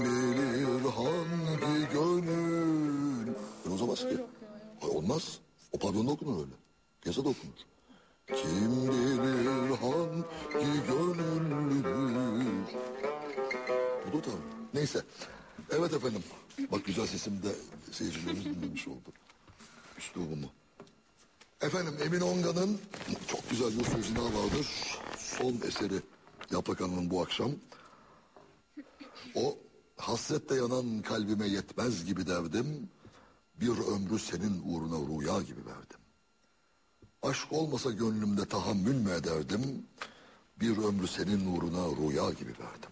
bilir hangi gönül. O ki. Ay olmaz. O pavyonda okunur öyle. Piyasada okunur. Kim bilir hangi gönül. Bu da tabii. Neyse. Evet efendim. Bak güzel sesimde seyircilerimiz dinlemiş oldu. Üslubumu. Efendim Emin Onga'nın çok güzel bir sözüne vardır. Son eseri Yaprak Hanım'ın bu akşam. O hasrette yanan kalbime yetmez gibi derdim. Bir ömrü senin uğruna rüya gibi verdim. Aşk olmasa gönlümde tahammül mü ederdim? Bir ömrü senin uğruna rüya gibi verdim.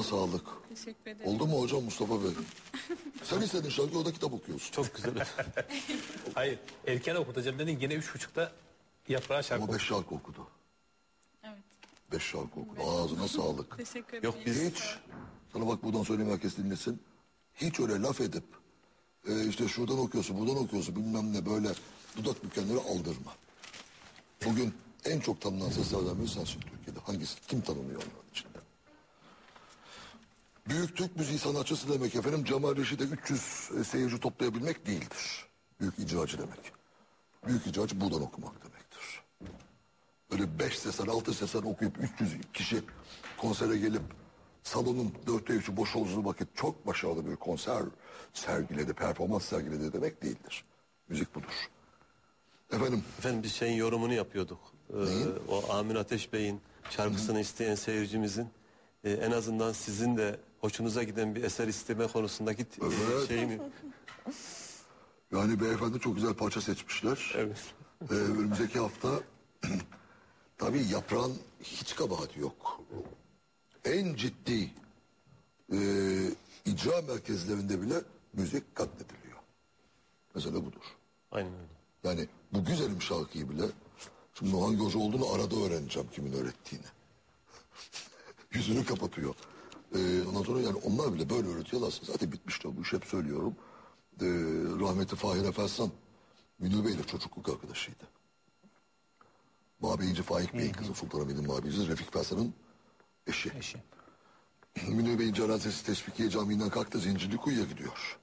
Ağzına sağlık. Teşekkür ederim. Oldu mu hocam Mustafa Bey? Sen istedin şarkı o da kitap okuyorsun. Çok güzel. Hayır erken okutacağım dedin yine üç buçukta yaprağa şarkı Ama beş şarkı okudu. Evet. Beş şarkı okudu. Ağzına sağlık. Teşekkür ederim. Yok biz Hiç, sana bak buradan söyleyeyim herkes dinlesin. Hiç öyle laf edip, e, işte şuradan okuyorsun, buradan okuyorsun bilmem ne böyle dudak bükenleri aldırma. Bugün en çok tanınan seslerden biri sensin Türkiye'de. Hangisi? Kim tanınıyor onların içinde? Büyük Türk müziği sanatçısı demek efendim Cemal Reşit'e 300 seyirci toplayabilmek değildir. Büyük icracı demek. Büyük icracı buradan okumak demektir. Böyle beş seser, altı seser okuyup 300 kişi konsere gelip salonun dörtte üçü boş olduğu vakit çok başarılı bir konser sergiledi, performans sergiledi demek değildir. Müzik budur. Efendim, efendim biz şeyin yorumunu yapıyorduk. Ee, o Amin Ateş Bey'in şarkısını isteyen seyircimizin e, en azından sizin de hoşunuza giden bir eser isteme konusundaki Evet. şeyini yani beyefendi çok güzel parça seçmişler. evet. Ee, önümüzdeki hafta tabii yaprağın hiç kabahati yok. En ciddi e, icra merkezlerinde bile müzik katlediliyor. Mesela budur. Aynen öyle. Yani bu güzelim şarkıyı bile şimdi hangi hoca olduğunu arada öğreneceğim kimin öğrettiğini. Yüzünü kapatıyor. Ee, ondan sonra yani onlar bile böyle öğretiyorlarsa zaten bitmiştir bu iş hep söylüyorum. Ee, rahmetli Fahir Efeslan Münir Bey'le çocukluk arkadaşıydı. Mabeyinci Faik Bey'in kızı Sultanahmet'in Mabeyinci Refik Fersan'ın eşi. Eşi. Münir Bey'in cenazesi Teşvikiye Camii'nden kalktı Zincirlikuyu'ya gidiyor.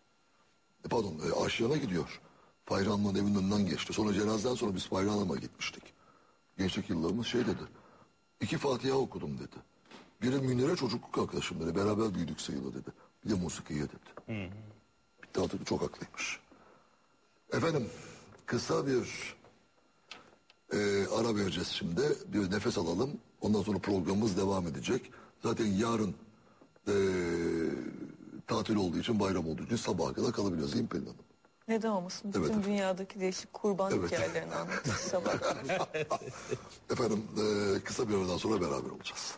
E, pardon e, Aşiyan'a gidiyor. Fahri Hanım'ın evinin önünden geçti. Sonra cenazeden sonra biz Fahri Hanım'a gitmiştik. Gençlik yıllarımız şey dedi. İki Fatiha okudum dedi. Biri Münir'e çocukluk arkadaşım dedi. Beraber büyüdük sayılı dedi. Bir de musikiye dedi. Bitti artık çok haklıymış. Efendim kısa bir e, ara vereceğiz şimdi. Bir nefes alalım. Ondan sonra programımız devam edecek. Zaten yarın e, tatil olduğu için bayram olduğu için sabaha kadar kalabiliyoruz değil mi Pelin Hanım? Neden olmasın? Bütün Evet. dünyadaki değişik kurban Evet. hikayelerini anlatır sabah. Efendim e, kısa bir aradan sonra beraber olacağız.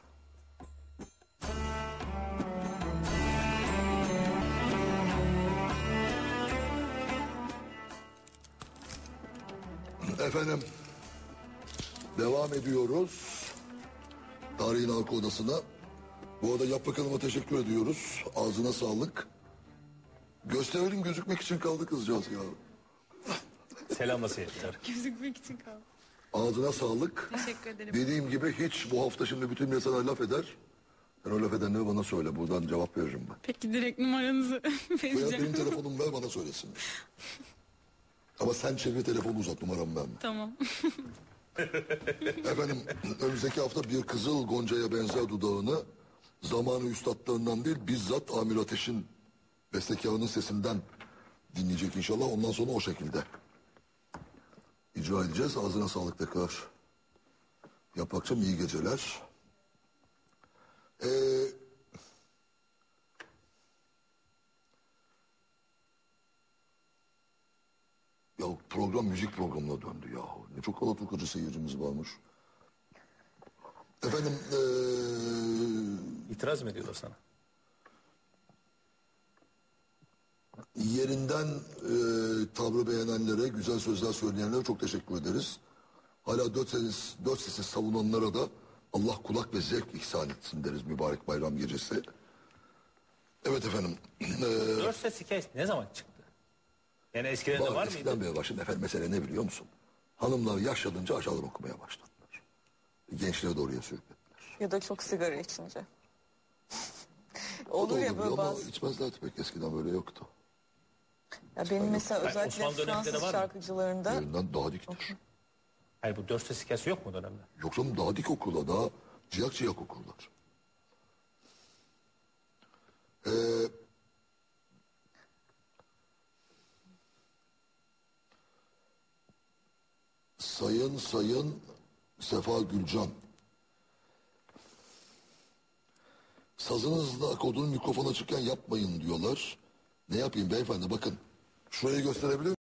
Efendim devam ediyoruz. Tarihin Halkı Odası'na. Bu arada Yap Bakalım'a teşekkür ediyoruz. Ağzına sağlık. Gösterelim gözükmek için kaldı kızcağız ya. Selamla seyirciler. Gözükmek için kaldım. Ağzına sağlık. Teşekkür ederim. Dediğim gibi hiç bu hafta şimdi bütün insanlar laf eder. Sen o laf edenleri bana söyle. Buradan cevap veririm ben. Peki direkt numaranızı Veya vereceğim. benim telefonumu ver bana söylesin. Ama sen çevir telefonu uzat numaramı verme. Tamam. Efendim önümüzdeki hafta bir kızıl goncaya benzer dudağını zamanı üstadlarından değil bizzat Amir Ateş'in bestekarının sesinden dinleyecek inşallah. Ondan sonra o şekilde icra edeceğiz. Ağzına sağlık tekrar. Yaprakçım iyi geceler. Ee, ya program müzik programına döndü ya. Ne çok Alaturkacı seyircimiz varmış. Efendim ee, İtiraz mı ediyorlar sana? yerinden ee, tavrı beğenenlere, güzel sözler söyleyenlere çok teşekkür ederiz. Hala dört sesiz, dört sesiz savunanlara da Allah kulak ve zevk ihsan etsin deriz mübarek bayram gecesi. Evet efendim. Ee, Dört ses hikayesi ne zaman çıktı? Yani eskiden de var, mıydı? eskiden beri. Şimdi efendim mesele ne biliyor musun? Hanımlar yaşlanınca aşağıdan okumaya başladılar. Gençleri de oraya sürüklediler. ya da çok sigara içince. Olur ya böyle ama bazı. içmezlerdi pek eskiden böyle yoktu. Ya benim mesela Hayır, özellikle de Fransız var şarkıcılarında Yerinden daha diktir. Hayır bu dört ses hikayesi yok mu o dönemde? Yoksa daha dik okurlar, daha ciyak ciyak okurlar. Ee, sayın sayın Sefa Gülcan. Sazınızla kodunu mikrofon açıkken yapmayın diyorlar. Ne yapayım beyefendi bakın. Şurayı gösterebilir